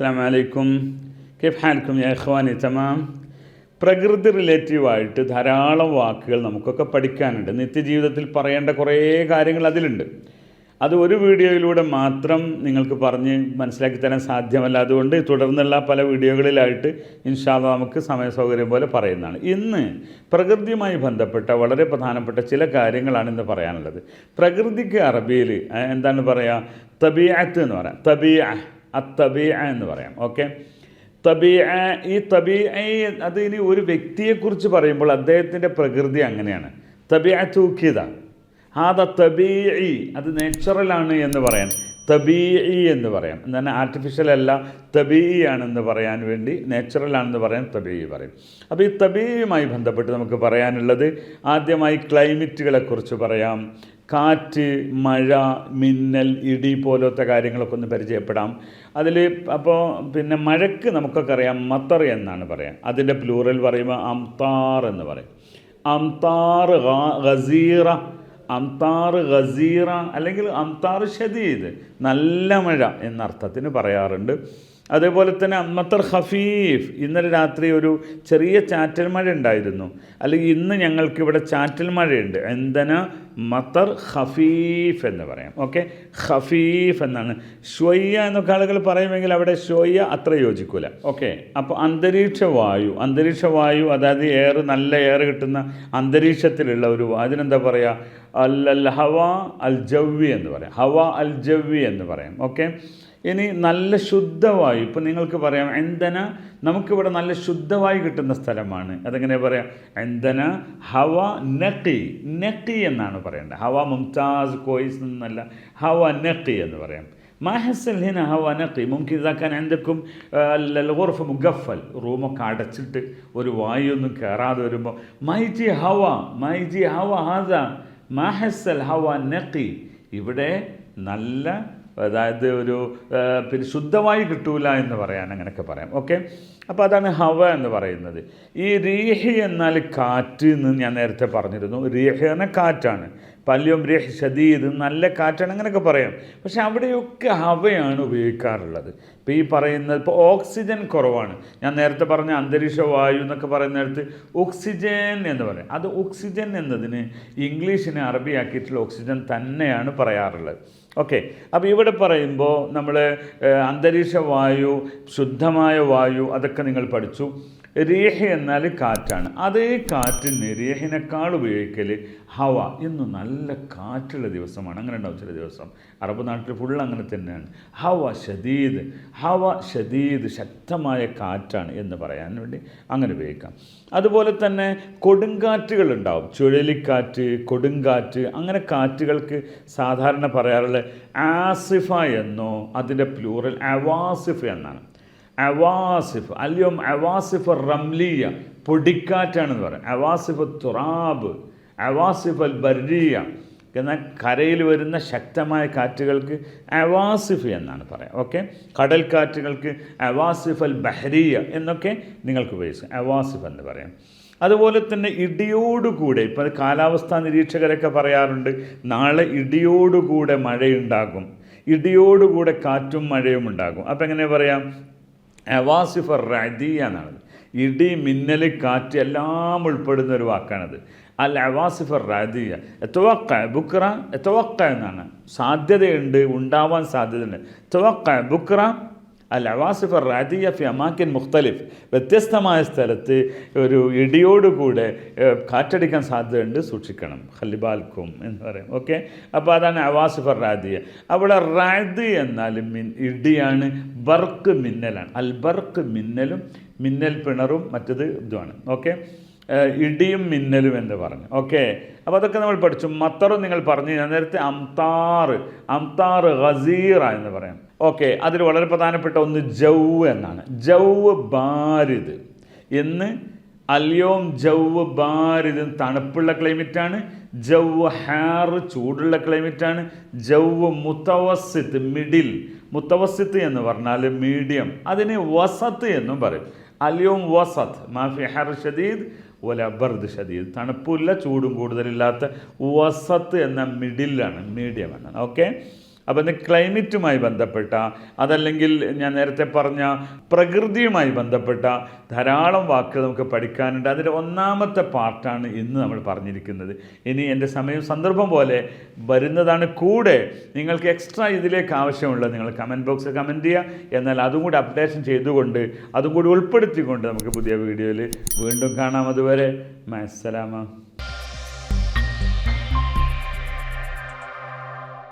അസ്സാം വലൈക്കും കിഫ് ഹാൽക്കും യാ ഇഖ്വാനി തമാം. പ്രകൃതി റിലേറ്റീവായിട്ട് ധാരാളം വാക്കുകൾ നമുക്കൊക്കെ പഠിക്കാനുണ്ട്. നിത്യജീവിതത്തിൽ പറയേണ്ട കുറേ കാര്യങ്ങൾ അതിലുണ്ട്. അത് ഒരു വീഡിയോയിലൂടെ മാത്രം നിങ്ങൾക്ക് പറഞ്ഞ് മനസ്സിലാക്കി തരാൻ സാധ്യമല്ല. അതുകൊണ്ട് തുടർന്നുള്ള പല വീഡിയോകളിലായിട്ട് ഇൻഷാല്ല നമുക്ക് സമയസൗകര്യം പോലെ പറയുന്നതാണ്. ഇന്ന് പ്രകൃതിയുമായി ബന്ധപ്പെട്ട വളരെ പ്രധാനപ്പെട്ട ചില കാര്യങ്ങളാണ് ഇന്ന് പറയാനുള്ളത്. പ്രകൃതിക്ക് അറബിയിൽ എന്താണ് പറയുക തബിയാത്ത് എന്ന് പറയാം. തബിയ അത്തബിയ എന്ന് പറയാം. ഓക്കെ തബീഅ ഈ തബീഅ അത് ഇനി ഒരു വ്യക്തിയെക്കുറിച്ച് പറയുമ്പോൾ അദ്ദേഹത്തിന്റെ പ്രകൃതി അങ്ങനെയാണ്. തബിയ തൂക്കിയത. ഹാദ തബീഇ അത് നാച്ചുറലാണ് എന്ന് പറയാൻ തബീഇ എന്ന് പറയാം എന്നാൽ ആർട്ടിഫിഷ്യൽ അല്ല തബീഇ ആണെന്ന് പറയാൻ വേണ്ടി നാച്ചുറൽ ആണെന്ന് പറയാൻ തബീഇ പറയും. അപ്പോൾ ഈ തബീയുമായി ബന്ധപ്പെട്ട് നമുക്ക് പറയാനുള്ളത് ആദ്യമായി ക്ലൈമറ്റുകളെക്കുറിച്ച് പറയാം. കാറ്റ് മഴ മിന്നൽ ഇടി പോലത്തെ കാര്യങ്ങളൊക്കെ ഒന്ന് പരിചയപ്പെടാം. അതിൽ അപ്പോൾ പിന്നെ മഴയ്ക്ക് നമുക്കൊക്കെ അറിയാം മത്തർ എന്നാണ് പറയാം. അതിന്റെ പ്ലൂറൽ പറയുമ്പോൾ അംതാർ എന്ന് പറയും. അംതാർ ഗസീറ അംതാർ ഗസീറ അല്ലെങ്കിൽ അംതാർ ഷദീദ് നല്ല മഴ എന്ന അർത്ഥത്തിന് പറയാറുണ്ട്. അതേപോലെ തന്നെ അമ്മത്തർ ഹഫീഫ് ഇന്നലെ രാത്രി ഒരു ചെറിയ ചാറ്റൽ മഴ ഉണ്ടായിരുന്നു അല്ലെങ്കിൽ ഇന്ന് ഞങ്ങൾക്ക് ഇവിടെ ചാറ്റൽ മഴയുണ്ട്. എന്തന മത്തർ ഹഫീഫ് എന്ന് പറയാം. ഓക്കെ? ഹഫീഫ് എന്നാണ്. ഷൊയ്യ എന്നൊക്കെ ആളുകൾ പറയുമെങ്കിൽ അവിടെ ഷൊയ്യ അത്ര യോജിക്കൂല. ഓക്കെ? അപ്പോൾ അന്തരീക്ഷ വായു. അന്തരീക്ഷ വായു അതായത് എയർ നല്ല എയർ കിട്ടുന്ന അന്തരീക്ഷത്തിലുള്ള ഒരു അതിനെന്താ പറയുക അൽ അൽ ഹവ അൽ ജവ്വി എന്ന് പറയാം. ഹവ അൽ ജവ്വി എന്ന് പറയാം. ഓക്കെ? ഇനി നല്ല ശുദ്ധവായു ഇപ്പം നിങ്ങൾക്ക് പറയാം എന്തന നമുക്കിവിടെ നല്ല ശുദ്ധവായു കിട്ടുന്ന സ്ഥലമാണ് അതെങ്ങനെ പറയാം എന്തന ഹവ നക്കി നക്കി എന്നാണ് പറയേണ്ടത് ഹവ മുംതാസ് കോയിസ് എന്നല്ല ഹവ നക്കി എന്ന് പറയാം ما يحصل هنا هواء نقي ممكن إذا كان عندكم آه، الغرفة مقفل റൂമൊക്കെ അടച്ചിട്ട് ഒരു വായുവൊന്നും കയറാതെ വരുമ്പോൾ മൈജി ഹവ മൈജി ഹവ ഹാദ മാഹസൽ ഹവ നക്കി ഇവിടെ നല്ല അതായത് ഒരു പിന്നെ ശുദ്ധമായി കിട്ടൂല എന്ന് പറയാൻ അങ്ങനെയൊക്കെ പറയാം. ഓക്കെ? അപ്പോൾ അതാണ് ഹവ എന്ന് പറയുന്നത്. ഈ റീഹി എന്നാൽ കാറ്റ് എന്ന് ഞാൻ നേരത്തെ പറഞ്ഞിരുന്നു. റീഹി എന്ന കാറ്റാണ്. പല്യം രഹ് ഷദീദ് നല്ല കാറ്റാണ് അങ്ങനെയൊക്കെ പറയാം. പക്ഷെ അവിടെയൊക്കെ ഹവയാണ് ഉപയോഗിക്കാറുള്ളത്. ഇപ്പോൾ ഈ പറയുന്നത് ഇപ്പോൾ ഓക്സിജൻ കുറവാണ്. ഞാൻ നേരത്തെ പറഞ്ഞ അന്തരീക്ഷ വായു എന്നൊക്കെ പറയുന്നിടത്ത് ഓക്സിജൻ എന്ന് പറയും. അത് ഓക്സിജൻ എന്നതിന് ഇംഗ്ലീഷിനെ അറബിയാക്കിയിട്ടുള്ള ഓക്സിജൻ തന്നെയാണ് പറയാറുള്ളത്. ഓക്കെ അപ്പോൾ ഇവിടെ പറയുമ്പോൾ നമ്മൾ അന്തരീക്ഷ വായു ശുദ്ധമായ വായു അതൊക്കെ നിങ്ങൾ പഠിച്ചു. രേഹ എന്നാൽ കാറ്റാണ്. അതേ കാറ്റിന് രേഹിനേക്കാൾ ഉപയോഗിക്കൽ ഹവ ഇന്ന് നല്ല കാറ്റുള്ള ദിവസമാണ്. അങ്ങനെ ഉണ്ടാവും ചില ദിവസം. അറബ് നാട്ടിൽ ഫുൾ അങ്ങനെ തന്നെയാണ്. ഹവ ഷദീദ് ഹവ ഷദീദ് ശക്തമായ കാറ്റാണ് എന്ന് പറയാൻ വേണ്ടി അങ്ങനെ ഉപയോഗിക്കാം. അതുപോലെ തന്നെ കൊടുങ്കാറ്റുകൾ ഉണ്ടാവും. ചുഴലിക്കാറ്റ് കൊടുങ്കാറ്റ് അങ്ങനെ കാറ്റുകൾക്ക് സാധാരണ പറയാറുള്ള ആസിഫ എന്നോ അതിന്റെ പ്ലൂറൽ അവാസിഫ് എന്നാണ്. അവാസിഫ് അല്യം അവാസിഫ് റംലിയ പൊടിക്കാറ്റാണെന്ന് പറയും. അവാസിഫ് തുറാബ് അവാസിഫ് അൽ ബർരിയ എന്നാൽ കരയിൽ വരുന്ന ശക്തമായ കാറ്റുകൾക്ക് അവാസിഫ് എന്നാണ് പറയുക ഓക്കെ? കടൽ കാറ്റുകൾക്ക് അവാസിഫ് അൽ ബഹരിയ എന്നൊക്കെ നിങ്ങൾക്ക് ഉപയോഗിക്കാം അവാസിഫ് എന്ന് പറയാം. അതുപോലെ തന്നെ ഇടിയോടുകൂടെ ഇപ്പോൾ കാലാവസ്ഥാ നിരീക്ഷകരൊക്കെ പറയാറുണ്ട് നാളെ ഇടിയോടുകൂടെ മഴയുണ്ടാകും. ഇടിയോടുകൂടെ കാറ്റും മഴയും ഉണ്ടാകും അപ്പം എങ്ങനെ പറയാം? അവാസിഫർ റദിയ എന്നാണ് ഇടി മിന്നൽ കാറ്റ് എല്ലാം ഉൾപ്പെടുന്ന ഒരു വാക്കാണത്. അൽ അവാസിഫർ റാദിയ എത്തവക്ക ബുക്ര എത്തവക്ക എന്നാണ്. സാധ്യതയുണ്ട് ഉണ്ടാവാൻ സാധ്യതയുണ്ട്. എത്തവക്ക ബുക്ര അൽ അവാസിഫർ റാദിയ ഫി അമാക്കിൻ മുഖ്തലിഫ്. വ്യത്യസ്തമായ സ്ഥലത്ത് ഒരു ഇടിയോടുകൂടെ കാറ്റടിക്കാൻ സാധ്യതയുണ്ട്. സൂക്ഷിക്കണം. ഖലിബാൽക്കും എന്ന് പറയും. ഓക്കെ? അപ്പോൾ അതാണ് അവാസിഫർ റാദിയ അവിടെ റാദ് എന്നാലും മിൻ ഇടിയാണ്. ബർക്ക് മിന്നലാണ്. അൽ ബർക്ക് മിന്നലും മിന്നൽ പിണറും മറ്റത് ഇതുമാണ്. ഓക്കെ? ഇടിയും മിന്നലും എന്ന് പറഞ്ഞു. ഓക്കെ അപ്പോൾ അതൊക്കെ നമ്മൾ പഠിച്ചു. മത്തറും നിങ്ങൾ പറഞ്ഞു ഞാൻ നേരത്തെ അംതാർ അംതാർ ഗസീറ എന്ന് പറയാം. ഓക്കെ അതിൽ വളരെ പ്രധാനപ്പെട്ട ഒന്ന് ജൗവ് എന്നാണ്. ജൗവ് ബാരിദ് എന്ന് അല്യോം ജൗവ് ബാരിദ് തണുപ്പുള്ള ക്ലൈമറ്റാണ് ജൗവ് ഹാർ ചൂടുള്ള ക്ലൈമറ്റാണ് ജൗവ് മുത്തവസിത്ത് മിഡിൽ. മുത്തവസിത്ത് എന്ന് പറഞ്ഞാൽ മീഡിയം. അതിന് വസത്ത് എന്നും പറയും. അല്യോം വസത്ത് മാഫി ഹർ ഷദീദ് വല ബർദ് ഷദീദ്. തണുപ്പില്ല ചൂടും കൂടുതലില്ലാത്ത വസത്ത് എന്ന മിഡിലാണ് മീഡിയം എന്നാണ് ഓക്കെ അപ്പോൾ ഇന്ന് ക്ലൈമറ്റുമായി ബന്ധപ്പെട്ട അതല്ലെങ്കിൽ ഞാൻ നേരത്തെ പറഞ്ഞ പ്രകൃതിയുമായി ബന്ധപ്പെട്ട ധാരാളം വാക്കുകൾ നമുക്ക് പഠിക്കാനുണ്ട്. അതിന്റെ ഒന്നാമത്തെ പാർട്ടാണ് ഇന്ന് നമ്മൾ പറഞ്ഞിരിക്കുന്നത്. ഇനി എന്റെ സമയം സന്ദർഭം പോലെ വരുന്നതാണ് കൂടെ നിങ്ങൾക്ക് എക്സ്ട്രാ ഇതിലേക്ക് ആവശ്യമുള്ളത് നിങ്ങൾ കമന്റ് ബോക്സിൽ കമന്റ് ചെയ്യുക. എന്നാൽ അതും കൂടി അപ്ഡേഷൻ ചെയ്തുകൊണ്ട് അതും കൂടി ഉൾപ്പെടുത്തിക്കൊണ്ട് നമുക്ക് പുതിയ വീഡിയോയിൽ വീണ്ടും കാണാം. അതുവരെ മസ്സലാമ.